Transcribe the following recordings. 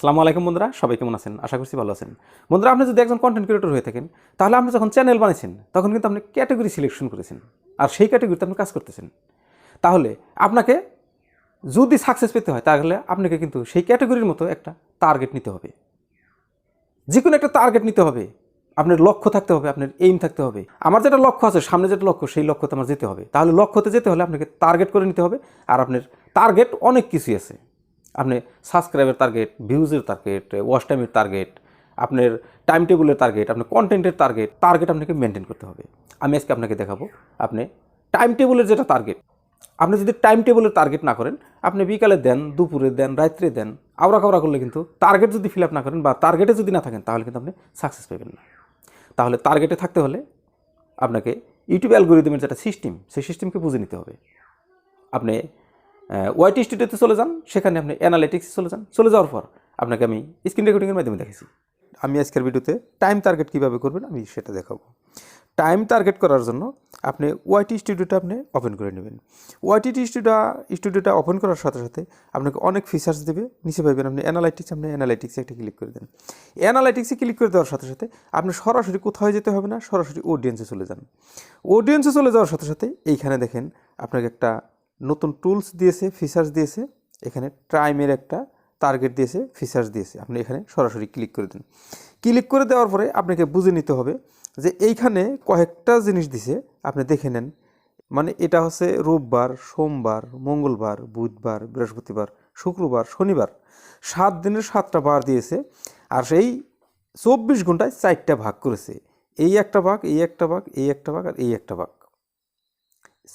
সালামু আলাইকুম বন্ধুরা, সবাই কেমন আছেন? আশা করছি ভালো আছেন। বন্ধুরা, আপনি যদি একজন কন্টেন্ট ক্রিয়েটর হয়ে থাকেন, তাহলে আপনি যখন চ্যানেল বানিয়েছেন, তখন কিন্তু আপনি ক্যাটাগরি সিলেকশন করেছেন। আর সেই ক্যাটাগরিতে আপনি কাজ করতেছেন। তাহলে আপনাকে যদি সাকসেস পেতে হয়, তাহলে আপনাকে কিন্তু সেই ক্যাটাগরির মতো একটা টার্গেট নিতে হবে। যে কোনো একটা টার্গেট নিতে হবে। আপনার লক্ষ্য থাকতে হবে, আপনার এইম থাকতে হবে। আমার যেটা লক্ষ্য আছে, সামনে যেটা লক্ষ্য, সেই লক্ষ্যতে আমার যেতে হবে। তাহলে লক্ষ্যতে যেতে হলে আপনাকে টার্গেট করে নিতে হবে। আর আপনার টার্গেট অনেক কিছুই আছে। আপনি সাবস্ক্রাইবের টার্গেট ভিউজের টার্গেট ওয়াচ টাইমের টার্গেট আপনার টাইম টেবিলের টার্গেট আপনার কন্টেন্টের টার্গেট টার্গেট আপনাকে মেনটেন করতে হবে। আমি আজকে আপনাকে দেখাবো, আপনি টাইম টেবিলের যেটা টার্গেট আপনি যদি টাইম টেবিলের টার্গেট না করেন, আপনি বিকালে দেন, দুপুরে দেন, রাত্রে দেন আওড়া কাওড়া করলে কিন্তু টার্গেট যদি ফিল আপ না করেন বা টার্গেটে যদি না থাকেন, তাহলে কিন্তু আপনি সাকসেস পাবেন না। তাহলে টার্গেটে থাকতে হলে আপনাকে ইউটিউব অ্যালগোরিদমের যেটা সিস্টেম সেই সিস্টেমকে বুঝে নিতে হবে। আপনি ওয়াইটি স্টুডিওতে চলে যান, সেখানে আপনি অ্যানালিটিক্সে চলে যান। চলে যাওয়ার পর আপনাকে আমি স্ক্রিন রেকর্ডিংয়ের মাধ্যমে দেখেছি আমি আজকের ভিডিওতে টাইম টার্গেট কীভাবে করবেন আমি সেটা দেখাবো। টাইম টার্গেট করার জন্য আপনি ওয়াইটি স্টুডিওটা আপনি ওপেন করে নেবেন। ওয়াইটি স্টুডিও স্টুডিওটা ওপেন করার সাথে সাথে আপনাকে অনেক ফিচার্স দেবে। নিচে পাবেন আপনি অ্যানালাইটিক্স আপনি অ্যানালাইটিক্সে একটা ক্লিক করে দেন। অ্যানালাইটিক্সে ক্লিক করে দেওয়ার সাথে সাথে আপনি সরাসরি কোথাও যেতে হবে না, সরাসরি অডিয়েন্সে চলে যান। অডিয়েন্সে চলে যাওয়ার সাথে সাথে এইখানে দেখেন আপনাকে একটা নতুন টুলস দিয়েছে ফিচার্স দিয়েছে, এখানে টাইমের একটা টার্গেট দিয়েছে ফিচার্স দিয়েছে। আপনি এখানে সরাসরি ক্লিক করে দিন। ক্লিক করে দেওয়ার পরে আপনাকে বুঝে নিতে হবে যে এইখানে কয়েকটা জিনিস দিছে, আপনি দেখে নেন। মানে এটা হচ্ছে রোববার, সোমবার, মঙ্গলবার, বুধবার, বৃহস্পতিবার, শুক্রবার, শনিবার, সাত দিনের সাতটা বার দিয়েছে, আর সেই চব্বিশ ঘন্টায় চারটা ভাগ করেছে। এই একটা ভাগ, এই একটা ভাগ, এই একটা ভাগ, আর এই একটা ভাগ।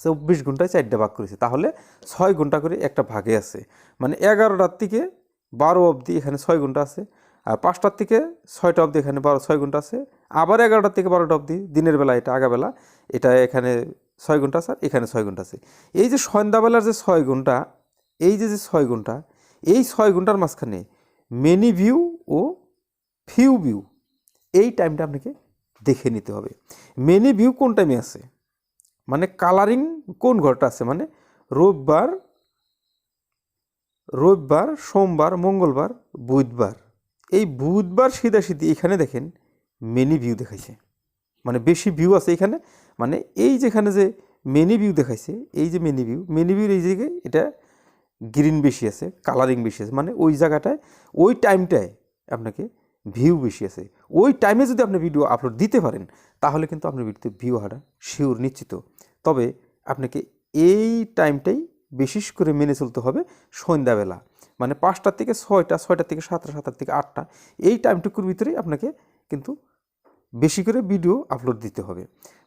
চব্বিশ ঘন্টায় চারটা ভাগ করেছে। তাহলে ছয় ঘণ্টা করে একটা ভাগে আছে। মানে এগারোটার থেকে বারো অবধি এখানে ছয় ঘণ্টা আছে আর পাঁচটার থেকে ছয়টা অবধি এখানে বারো, ছয় ঘণ্টা আছে। আবার এগারোটার থেকে বারোটা অবধি দিনের বেলা এটা আগাবেলা, এটা এখানে ছয় ঘণ্টা আছে আর এখানে ছয় ঘণ্টা আছে। এই যে সন্ধ্যাবেলার যে ছয় ঘণ্টা, এই যে যে ছয় ঘণ্টা, এই ছয় ঘণ্টার মাঝখানে মেনি ভিউ ও ফিউ ভিউ এই টাইমটা আপনাকে দেখে নিতে হবে। মেনি ভিউ কোন টাইমে আছে? মানে কালারিং কোন ঘরটা আছে? মানে রোববার, রবিবার, সোমবার, মঙ্গলবার, বুধবার। এই বুধবার সিধা সিধি এখানে দেখেন মেনি ভিউ দেখাইছে। মানে বেশি ভিউ আছে এখানে। মানে এই যেখানে যে মেনি ভিউ দেখাইছে, এই যে মেনি ভিউ মেনি ভিউর এই জায়গায় এটা গ্রিন বেশি আছে কালারিং বেশি আছে। মানে ওই জায়গাটায়, ওই টাইমটায় আপনাকে ভিউ বেশি আছে। ওই টাইমে যদি আপনি ভিডিও আপলোড দিতে পারেন, তাহলে কিন্তু আপনার ভিডিওতে ভিউ হারা শিওর নিশ্চিত। তবে আপনাকে এই টাইমটাই বিশেষ করে মেনে চলতে হবে সন্ধ্যাবেলা। মানে পাঁচটার থেকে ছয়টা, ছয়টার থেকে সাতটা, সাতটার থেকে আটটা, এই টাইমটুকুর ভিতরেই আপনাকে কিন্তু বেশি করে ভিডিও আপলোড দিতে হবে।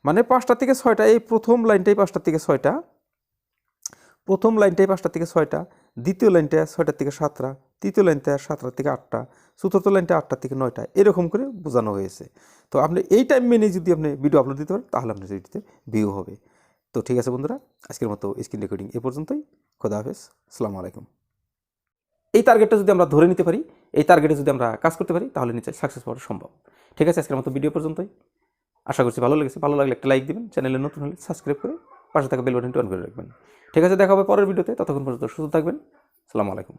মানে পাঁচটা থেকে ছয়টা, এই প্রথম লাইনটাই পাঁচটা থেকে ছয়টা, প্রথম লাইনটাই পাঁচটা থেকে ছয়টা দ্বিতীয় লাইনটা ছয়টার থেকে সাতটা, তৃতীয় লাইনটা সাতটার থেকে আটটা, চতুর্থ লাইনটা আটটার থেকে নয়টা, এরকম করে বোঝানো হয়েছে। তো আপনি এই টাইম মেনে যদি আপনি ভিডিও আপলোড দিতে পারেন, তাহলে আপনার ভিডিওতে ভিউ হবে। তো ঠিক আছে বন্ধুরা, আজকের মতো স্ক্রিন রেকর্ডিং এ পর্যন্তই। খোদা হাফেজ, আসসালামু আলাইকুম। এই টার্গেটটা যদি আমরা ধরে নিতে পারি, এই টার্গেটে যদি আমরা কাজ করতে পারি, তাহলে নিচে সাকসেস পাওয়া সম্ভব। ঠিক আছে, আজকের মতো ভিডিও পর্যন্তই। আশা করছি ভালো লেগেছে। ভালো লাগলে একটা লাইক দিবেন চ্যানেলে নতুন হলে সাবস্ক্রাইব করে পাশে থাকা বেল বাটনটি অন করে রাখবেন। ঠিক আছে, দেখা হবে পরের ভিডিওতে ততক্ষণ পর্যন্ত সুস্থ থাকবেন। সালামু আলাইকুম।